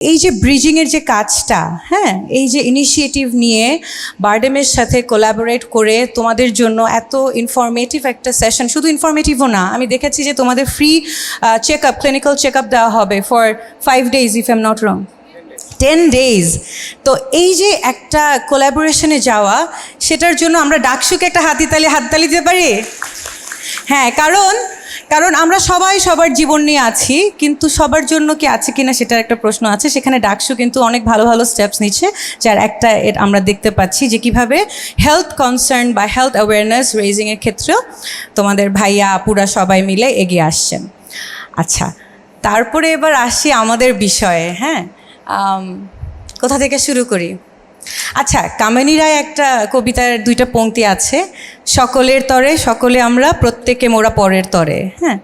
এই যে ব্রিজিংয়ের যে কাজটা হ্যাঁ? এই যে ইনিশিয়েটিভ নিয়ে বার্ডেমের সাথে কোলাবোরেট করে তোমাদের জন্য এত ইনফরমেটিভ একটা সেশন শুধু ইনফরমেটিভও না, আমি দেখেছি যে তোমাদের free check up clinical check up দেওয়া হবে for five days if I'm not wrong ten days তো এই যে একটা কোলাবোরেশনে যাওয়া, সেটার জন্য আমরা ডাকসুকে একটা হাতিতালি, হাততালি দিতে পারি? হ্যাঁ কারণ কারণ আমরা সবাই সবার জীবন নিয়ে আছি, কিন্তু সবার জন্য কি আছে কিনা সেটার একটা প্রশ্ন আছে। সেখানে ডাকসু কিন্তু অনেক ভালো ভালো স্টেপস নিচ্ছে, যার একটা আমরা দেখতে পাচ্ছি যে কীভাবে হেলথ কনসার্ন বা হেলথ অ্যাওয়ারনেস রেজিংয়ের ক্ষেত্রেও তোমাদের ভাইয়া, আপুরা সবাই মিলে এগিয়ে আসছেন। আচ্ছা তারপরে এবার আসি আমাদের বিষয়ে হ্যাঁ? কোথা থেকে শুরু করি? আচ্ছা কামিনী রায় একটা কবিতার দুইটা পংক্তি আছে, সকলের তরে, সকলে আমরা, প্রত্যেকে মোরা পরের তরে হ্যাঁ?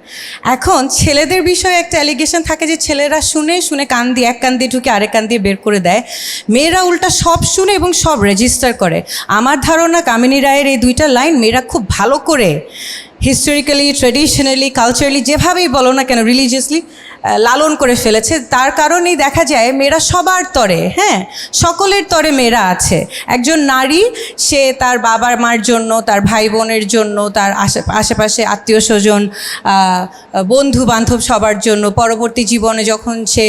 এখন ছেলেদের বিষয়ে একটা অ্যালিগেশন থাকে যে ছেলেরা শুনে শুনে কান দিয়ে, এক কান দিয়ে ঢুকে আরেক কান দিয়ে বের করে দেয়। মেয়েরা উল্টা সব শুনে এবং সব রেজিস্টার করে। আমার ধারণা কামিনী রায়ের এই দুইটা লাইন মেয়েরা খুব ভালো করে হিস্টোরিক্যালি ট্রেডিশনালি কালচারালি যেভাবেই বলো না কেন রিলিজিয়াসলি লালন করে ফেলেছে। তার কারণেই দেখা যায় মেয়েরা সবার তরে হ্যাঁ? সকলের তরে মেয়েরা আছে। একজন নারী, সে তার বাবার মার জন্য, তার ভাই বোনের জন্য, তার আশে আশেপাশে আত্মীয় স্বজন বন্ধু বান্ধব সবার জন্য, পরবর্তী জীবনে যখন সে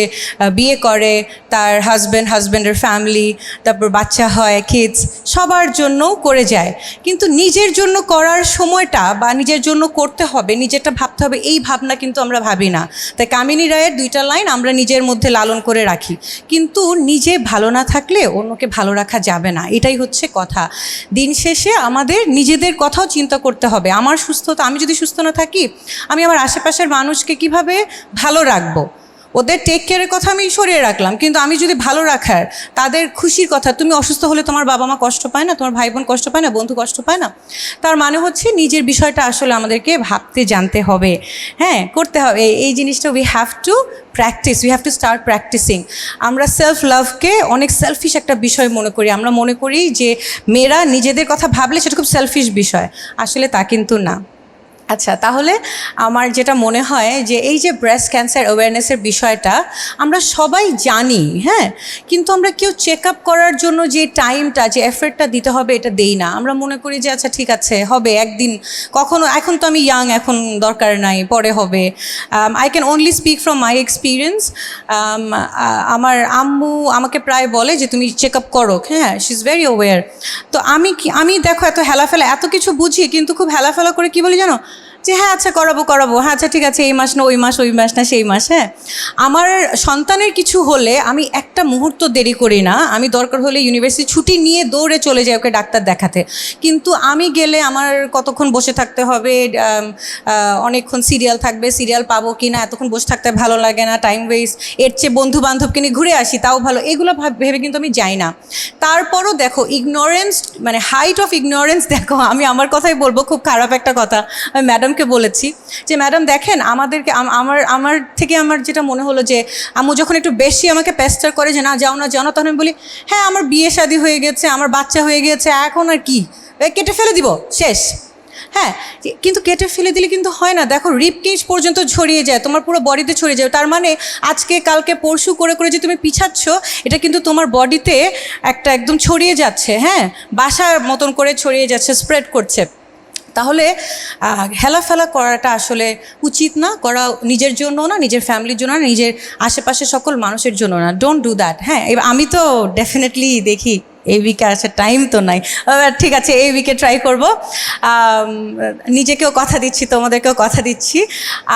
বিয়ে করে, তার হাজব্যান্ড হাজব্যান্ডের ফ্যামিলি তারপর বাচ্চা হয় কিডস সবার জন্যও করে যায়। কিন্তু নিজের জন্য করার সময়টা বা নিজের জন্য করতে হবে, নিজেরটা ভাবতে হবে, এই ভাবনা কিন্তু আমরা ভাবি না। তাই কামিনী রায়ের দুইটা লাইন আমরা নিজের মধ্যে লালন করে রাখি। কিন্তু নিজে ভালো না থাকলে অন্যকে ভালো রাখা যাবে না। এটাই হচ্ছে কথা। দিন শেষে আমাদের নিজেদের কথাও চিন্তা করতে হবে। আমার সুস্থতা, আমি যদি সুস্থ না থাকি, আমি আমার আশেপাশের মানুষকে কীভাবে ভালো রাখব? ওদের টেক কেয়ারের কথা আমি সরিয়ে রাখলাম, কিন্তু আমি যদি ভালো রাখার, তাদের খুশির কথা, তুমি অসুস্থ হলে তোমার বাবা মা কষ্ট পায় না, তোমার ভাই বোন কষ্ট পায় না, বন্ধু কষ্ট পায় না, তার মানে হচ্ছে নিজের বিষয়টা আসলে আমাদেরকে ভাবতে জানতে হবে। হ্যাঁ করতে হবে। এই- জিনিসটা we have to practice we have to start practising আমরা সেলফ লাভকে অনেক সেলফিশ একটা বিষয় মনে করি। আমরা মনে করি যে মেয়েরা নিজেদের কথা ভাবলে সেটা খুব সেলফিশ বিষয়। আসলে তা কিন্তু না। আচ্ছা তাহলে আমার যেটা মনে হয় যে এই যে ব্রেস্ট ক্যান্সার অ্যাওয়ারনেসের বিষয়টা, আমরা সবাই জানি হ্যাঁ? কিন্তু আমরা কেউ চেক আপ করার জন্য যে টাইমটা যে এফর্টটা দিতে হবে, এটা দেই না। আমরা মনে করি যে আচ্ছা ঠিক আছে, হবে, একদিন, কখনো, এখন তো আমি ইয়াং এখন দরকার নাই, পরে হবে। I can only speak from my experience আমার আম্মু আমাকে প্রায় বলে যে, তুমি চেক আপ করো। হ্যাঁ শি ইজ ভেরি অ্যাওয়ার তো আমি কি, আমি দেখো এত হেলাফেলা, এত কিছু বুঝি, কিন্তু খুব হেলাফেলা করে কি বলি জানো? যে হ্যাঁ আচ্ছা করাবো করাবো। হ্যাঁ আচ্ছা ঠিক আছে, এই মাস না, ওই মাস ওই মাস না, সেই মাস। হ্যাঁ আমার সন্তানের কিছু হলে আমি একটা মুহূর্ত দেরি করি না। আমি দরকার হলে ইউনিভার্সিটি ছুটি নিয়ে দৌড়ে চলে যাই ওকে ডাক্তার দেখাতে। কিন্তু আমি গেলে আমার কতক্ষণ বসে থাকতে হবে অনেকক্ষণ সিরিয়াল থাকবে, সিরিয়াল পাবো কি না, এতক্ষণ বসে থাকতে ভালো লাগে না, টাইম ওয়েস্ট, এর চেয়ে বন্ধু বান্ধবকে নিয়ে ঘুরে আসি, তাও ভালো। এগুলো ভাব- কিন্তু আমি যাই না। তারপরও দেখো ইগনোরেন্স মানে হাইট অফ ইগনোরেন্স দেখো, আমি আমার কথাই বলব, খুব খারাপ একটা কথা। আমি ম্যাডামকে বলেছি যে, ম্যাডাম, দেখেন, আমাদেরকে আমার আমার থেকে আমার যেটা মনে হলো যে, আম্মু যখন একটু বেশি আমাকে পেস্টার করে যে, না, যাও না যাও না, তখন আমি বলি হ্যাঁ আমার বিয়ে শাদী হয়ে গেছে, আমার বাচ্চা হয়ে গেছে, এখন আর কি? কেটে ফেলে দিব, শেষ। হ্যাঁ কিন্তু কেটে ফেলে দিলে কিন্তু হয় না। দেখো রিপ কেজ পর্যন্ত ছড়িয়ে যায়, তোমার পুরো বডিতে ছড়িয়ে যায়। তার মানে আজকে, কালকে, পরশু করে করে যে তুমি পিছাচ্ছ, এটা কিন্তু তোমার বডিতে একটা একদম ছড়িয়ে যাচ্ছে হ্যাঁ? বাসার মতন করে ছড়িয়ে যাচ্ছে স্প্রেড করছে। তাহলে আহ, হেলাফেলা করাটা আসলে উচিত না করা নিজের জন্য না নিজের ফ্যামিলির জন্য না নিজের আশেপাশে সকল মানুষের জন্য না। ডোন্ট ডু দ্যাট হ্যাঁ? আমি তো ডেফিনেটলি দেখি এই উইকে আসার টাইম তো নাই। ঠিক আছে এই উইকে ট্রাই করব। নিজেকেও কথা দিচ্ছি তোমাদেরকেও কথা দিচ্ছি।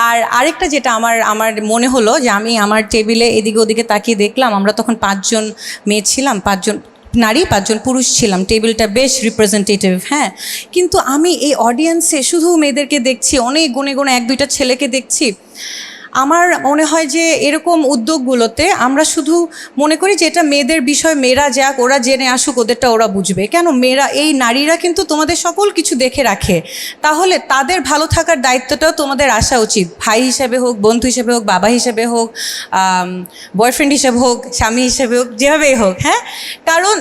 আর আরেকটা যেটা আমার আমার মনে হলো যে আমি আমার টেবিলে এদিকে ওদিকে তাকিয়ে দেখলাম আমরা তখন পাঁচজন মেয়ে ছিলাম পাঁচজন নারী, পাঁচজন পুরুষ ছিলাম। টেবিলটা বেশ রিপ্রেজেন্টেটিভ হ্যাঁ। কিন্তু আমি এই অডিয়েন্সে শুধু মেয়েদেরকে দেখছি, অনেক গুনে গুনে এক দুইটা ছেলেকে দেখছি। আমার মনে হয় যে এরকম উদ্যোগগুলোতে আমরা শুধু মনে করি যে এটা মেয়েদের বিষয়, মেয়েরা যাক, ওরা জেনে আসুক, ওদেরটা ওরা বুঝবে। কেন? মেয়েরা, এই নারীরা কিন্তু তোমাদের সকল কিছু দেখে রাখে। তাহলে তাদের ভালো থাকার দায়িত্বটাও তোমাদের আসা উচিত। ভাই হিসেবে হোক, বন্ধু হিসেবে হোক, বাবা হিসেবে হোক বয়ফ্রেন্ড হিসেবে হোক, স্বামী হিসেবে হোক, যেভাবেই হোক হ্যাঁ? কারণ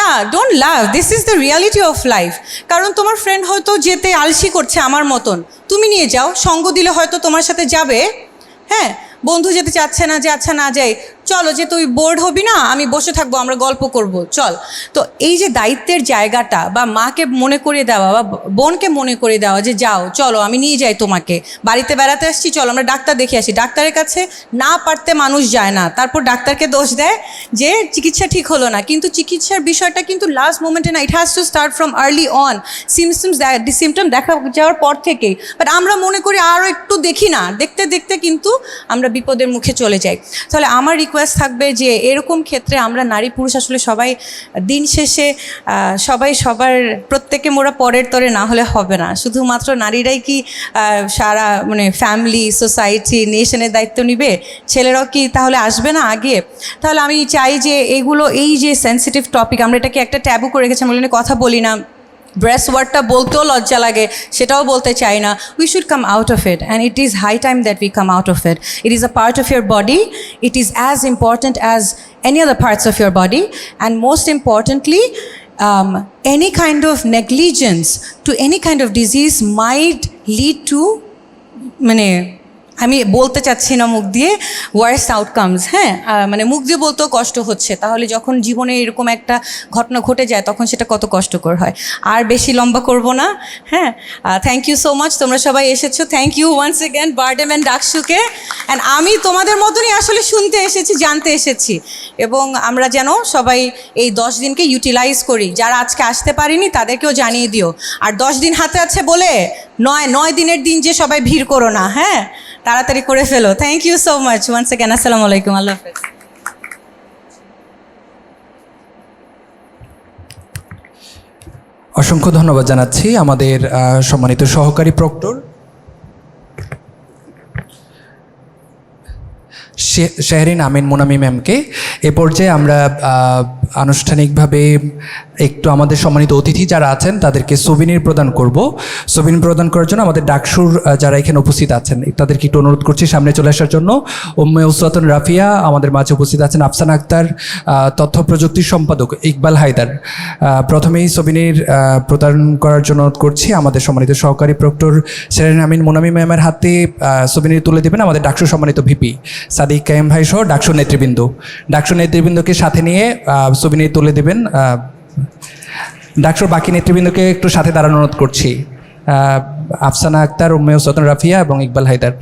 না don't love this is the reality of life কারণ তোমার ফ্রেন্ড হয়তো যেতে আলসি করছে আমার মতন। তুমি নিয়ে যাও, সঙ্গ দিলে হয়তো তোমার সাথে যাবে। হ্যাঁ বন্ধু যেতে চাচ্ছে না যে আচ্ছা না যাই চলো যে তুই বোর্ড হবি না, আমি বসে থাকব, আমরা গল্প করব, চল। তো এই যে দায়িত্বের জায়গাটা, বা মাকে মনে করে দেওয়া, বা বোনকে মনে করে দেওয়া যে যাও, চলো, আমি নিয়ে যাই তোমাকে। বাড়িতে বেড়াতে আসছি, চলো, আমরা ডাক্তার দেখে আসি। ডাক্তারের কাছে না পারতে মানুষ যায় না। তারপর ডাক্তারকে দোষ দেয় যে চিকিৎসা ঠিক হলো না। কিন্তু চিকিৎসার বিষয়টা কিন্তু লাস্ট মোমেন্টে না it has to start from early on symptoms symptom দেখা যাওয়ার পর থেকেই। বাট আমরা মনে করি আরও একটু দেখি না। দেখতে দেখতে কিন্তু আমরা বিপদের মুখে চলে যাই। তাহলে আমার রিকোয়েস্ট থাকবে যে এরকম ক্ষেত্রে আমরা নারী পুরুষ আসলে সবাই দিন শেষে সবাই সবার প্রত্যেকে মোরা পরের তরে না হলে হবে না। শুধুমাত্র নারীরাই কি সারা মানে ফ্যামিলি সোসাইটি নেশনের দায়িত্ব নিবে? ছেলেরাও কি তাহলে আসবে না আগে? তাহলে আমি চাই যে এগুলো, এই যে সেন্সিটিভ টপিক আমরা এটাকে একটা ট্যাবু করে আমরা এটা কথা বলি না। ব্রেস্ট ওয়ার্ডটা বলতেও লজ্জা লাগে সেটাও বলতে চাই না we should come out of it and it is high time that we come out of it it is a part of your body it is as important as any other parts of your body and most importantly um, any kind of negligence to any kind of disease might lead to মানে আমি বলতে চাচ্ছি না মুখ দিয়ে worst outcomes হ্যাঁ? মানে মুখ দিয়ে বলতেও কষ্ট হচ্ছে। তাহলে যখন জীবনে এরকম একটা ঘটনা ঘটে যায়, তখন সেটা কত কষ্টকর হয়। আর বেশি লম্বা করব না হ্যাঁ? থ্যাংক ইউ সো মাচ তোমরা সবাই এসেছ। Thank you once again BIRDEM and ডাকসুকে and আমি তোমাদের মতনই আসলে শুনতে এসেছি, জানতে এসেছি। এবং আমরা যেন সবাই এই দশ দিনকে ইউটিলাইজ করি। যারা আজকে আসতে পারিনি, তাদেরকেও জানিয়ে দিও। আর দশ দিন হাতে আছে বলে নয় নয় দিনের দিন যে সবাই ভিড় করো না হ্যাঁ? তাড়াতাড়ি করে ফেলো। Thank you so much once again আসসালামু আলাইকুম। আল্লাহ হাফেজ। অসংখ্য ধন্যবাদ জানাচ্ছি আমাদের সম্মানিত সহকারী প্রক্টর শে- শেহরিন আমিন মুনামি ম্যামকে। এ পর্যায়ে আমরা আনুষ্ঠানিকভাবে একটু আমাদের সম্মানিত অতিথি যারা আছেন, তাদেরকে সোভিনির প্রদান করব। সোভিনির প্রদান করার জন্য আমাদের ডাকসুর যারা এখানে উপস্থিত আছেন, তাদেরকে একটু অনুরোধ করছি সামনে চলে আসার জন্য। উম্মে উসরাতুন রাফিয়া আমাদের মাঝে উপস্থিত আছেন, আফসান আক্তার তথ্য প্রযুক্তির সম্পাদক ইকবাল হায়দার। প্রথমেই সোভিনির প্রদান করার জন্য অনুরোধ করছি আমাদের সম্মানিত সহকারী প্রক্টর সেরেন আমিন মোনামি ম্যামের হাতে সোভিনির তুলে দেবেন আমাদের ডাকসুর সম্মানিত ভিপি, সাদিক কাইম ভাই সহ ডাকসু নেতৃবৃন্দ। ডাকসু নেতৃবৃন্দকে সাথে নিয়ে ছবি নিয়ে তুলে দেবেন। ডাকসুর বাকি নেতৃবৃন্দকে একটু সাথে দাঁড়ানো অনুরোধ করছি। আফসানা আক্তার উম্মেয় সতন রাফিয়া এবং ইকবাল হায়দার।